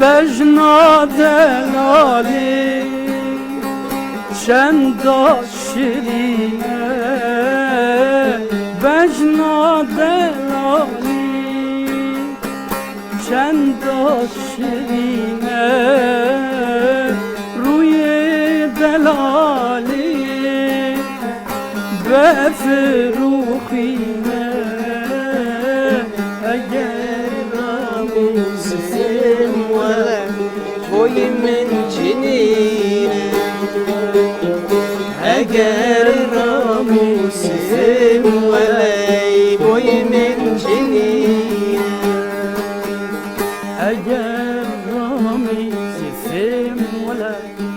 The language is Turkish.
Bejna delali Şenda şirine Bejna delali Şenda şirine Hasret ruhime Eğer namizim var Koyumun cinine. Eğer namizim var Koyumun cinine. Eğer namizim var